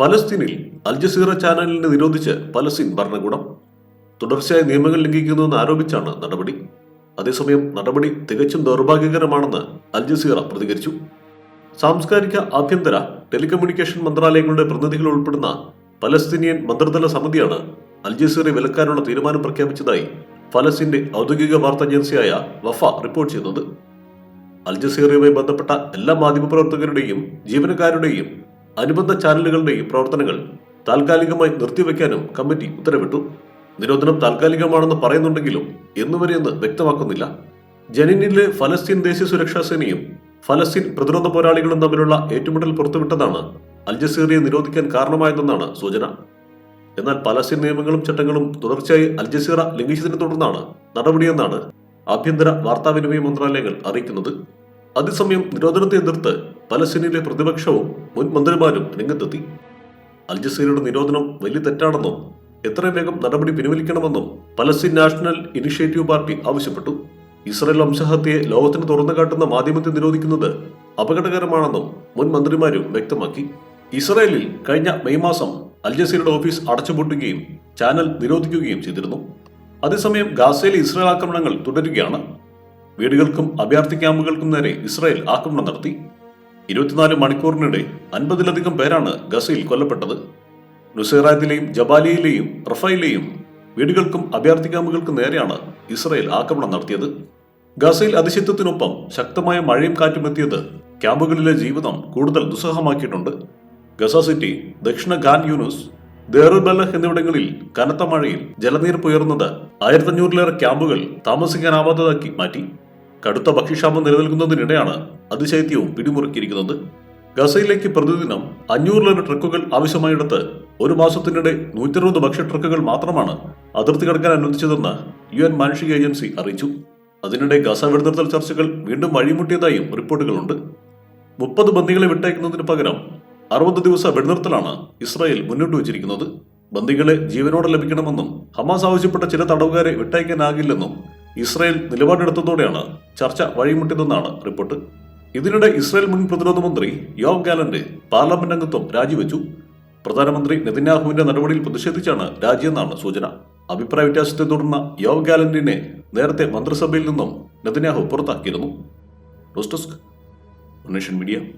പലസ്തീനിൽ Al Jazeera ചാനലിനെ നിരോധിച്ച് Palestine ഭരണകൂടം തുടർച്ചയായ നിയമങ്ങൾ ലംഘിക്കുന്നുവെന്ന് ആരോപിച്ചാണ് നടപടി. അതേസമയം നടപടി തികച്ചും ദൗർഭാഗ്യകരമാണെന്ന് അൽജസീറ പ്രതികരിച്ചു. സാംസ്കാരിക ആഭ്യന്തര ടെലികമ്മ്യൂണിക്കേഷൻ മന്ത്രാലയങ്ങളുടെ പ്രതിനിധികൾ ഉൾപ്പെടുന്ന പലസ്തീനിയൻ മന്ത്രിതല സമിതിയാണ് അൽ ജസീറയെ വിലക്കാനുള്ള തീരുമാനം പ്രഖ്യാപിച്ചതായി ഫലസ്തീന്റെ ഔദ്യോഗിക വാർത്താ ഏജൻസിയായ വഫ റിപ്പോർട്ട് ചെയ്യുന്നത്. അൽജസീറയുമായി ബന്ധപ്പെട്ട എല്ലാ മാധ്യമപ്രവർത്തകരുടെയും ജീവനക്കാരുടെയും അനുബന്ധ ചാനലുകളുടെയും പ്രവർത്തനങ്ങൾ താൽക്കാലികമായി നിർത്തിവെക്കാനും കമ്മിറ്റി ഉത്തരവിട്ടു. നിരോധനം താൽക്കാലികമാണെന്ന് പറയുന്നുണ്ടെങ്കിലും എന്നുവരെയെന്ന് വ്യക്തമാക്കുന്നില്ല. ജനീനിലെ ഫലസ്തീൻ ദേശീയ സുരക്ഷാ സേനയും ഫലസ്തീൻ പ്രതിരോധ പോരാളികളും തമ്മിലുള്ള ഏറ്റുമുട്ടൽ പുറത്തുവിട്ടതാണ് അൽജസീറിയെ നിരോധിക്കാൻ കാരണമായതെന്നാണ് സൂചന. എന്നാൽ പലസ്തീൻ നിയമങ്ങളും ചട്ടങ്ങളും തുടർച്ചയായി അൽജസീറ ലംഘിച്ചതിനെ തുടർന്നാണ് നടപടിയെന്നാണ് ആഭ്യന്തര വാർത്താവിനിമയ മന്ത്രാലയങ്ങൾ അറിയിക്കുന്നത്. അതേസമയം നിരോധനത്തെ എതിർത്ത് പലസ്തീനിലെ പ്രതിപക്ഷവും മുൻ മന്ത്രിമാരും രംഗത്തെത്തി. അൽ ജസീറയുടെ നിരോധനം വലിയ തെറ്റാണെന്നും എത്രയും വേഗം നടപടി പിൻവലിക്കണമെന്നും പലസ്തീൻ നാഷണൽ ഇനിഷ്യേറ്റീവ് പാർട്ടി ആവശ്യപ്പെട്ടു. ഇസ്രായേൽ വംശഹത്യയെ ലോകത്തിന് തുറന്നു കാട്ടുന്ന മാധ്യമത്തെ നിരോധിക്കുന്നത് അപകടകരമാണെന്നും മുൻ മന്ത്രിമാരും വ്യക്തമാക്കി. ഇസ്രായേലിൽ കഴിഞ്ഞ മെയ് മാസം അൽ ജസീറയുടെ ഓഫീസ് അടച്ചുപൂട്ടുകയും ചാനൽ നിരോധിക്കുകയും ചെയ്തിരുന്നു. അതേസമയം ഗാസയിലെ ഇസ്രായേൽ ആക്രമണങ്ങൾ തുടരുകയാണ്. വീടുകൾക്കും അഭയാർത്ഥി ക്യാമ്പുകൾക്കും നേരെ ഇസ്രായേൽ ആക്രമണം നടത്തി. ഇരുപത്തിനാല് മണിക്കൂറിനിടെ അൻപതിലധികം പേരാണ് ഗസയിൽ കൊല്ലപ്പെട്ടത്. നുസൈറാത്തിലെയും ജബാലിയിലെയും റഫയിലെയും വീടുകൾക്കും അഭയാർത്ഥി ക്യാമ്പുകൾക്കും നേരെയാണ് ഇസ്രായേൽ ആക്രമണം നടത്തിയത്. ഗസയിൽ അതിശക്തത്തിനൊപ്പം ശക്തമായ മഴയും കാറ്റും എത്തിയത് ക്യാമ്പുകളിലെ ജീവിതം കൂടുതൽ ദുസ്സഹമാക്കിയിട്ടുണ്ട്. ഗസ സിറ്റി ദക്ഷിണ ഖാൻ യൂനുസ് ദേറുബലഹ് എന്നിവിടങ്ങളിൽ കനത്ത മഴയിൽ ജലനീർപ്പ് ഉയർന്നത് ആയിരത്തഞ്ഞൂറിലേറെ ക്യാമ്പുകൾ താമസിക്കാനാവാത്തതാക്കി മാറ്റി. കടുത്ത ഭക്ഷ്യക്ഷാമം നിലനിൽക്കുന്നതിനിടെയാണ് അതിശൈത്യവും പിടിമുറുക്കിയിരിക്കുന്നത്. ഗസയിലേക്ക് പ്രതിദിനം അഞ്ഞൂറിലേറെ ട്രക്കുകൾ ആവശ്യമായിടത്ത് ഒരു മാസത്തിനിടെ നൂറ്ററുപത് ഭക്ഷ്യ ട്രക്കുകൾ മാത്രമാണ് അതിർത്തി കടക്കാൻ അനുവദിച്ചതെന്ന് യു എൻ മാനുഷിക ഏജൻസി അറിയിച്ചു. അതിനിടെ ഗസ വെടിനിർത്തൽ ചർച്ചകൾ വീണ്ടും വഴിമുട്ടിയതായും റിപ്പോർട്ടുകളുണ്ട്. മുപ്പത് ബന്ദികളെ വിട്ടയക്കുന്നതിന് പകരം അറുപത് ദിവസ വെടിനിർത്തലാണ് ഇസ്രായേൽ മുന്നോട്ട് വച്ചിരിക്കുന്നത്. ബന്ദികളെ ജീവനോടെ ലഭിക്കണമെന്നും ഹമാസ് ആവശ്യപ്പെട്ട ചില തടവുകാരെ വിട്ടയക്കാനാകില്ലെന്നും ഇസ്രായേൽ നിലപാടെടുത്തതോടെയാണ് ചർച്ച വഴിമുട്ടിയതെന്നാണ് റിപ്പോർട്ട്. ഇതിനിടെ ഇസ്രായേൽ മുൻ പ്രതിരോധ മന്ത്രി യോവ് ഗാലന്റ് പാർലമെന്റ് അംഗത്വം രാജിവെച്ചു. പ്രധാനമന്ത്രി നെതന്യാഹുവിന്റെ നടപടിയിൽ പ്രതിഷേധിച്ചാണ് രാജിയെന്നാണ് സൂചന. അഭിപ്രായ വ്യത്യാസത്തെ തുടർന്ന് യോവ് ഗാലന്റിനെ നേരത്തെ മന്ത്രിസഭയിൽ നിന്നും നെതന്യാഹു പുറത്താക്കിയിരുന്നു. News media.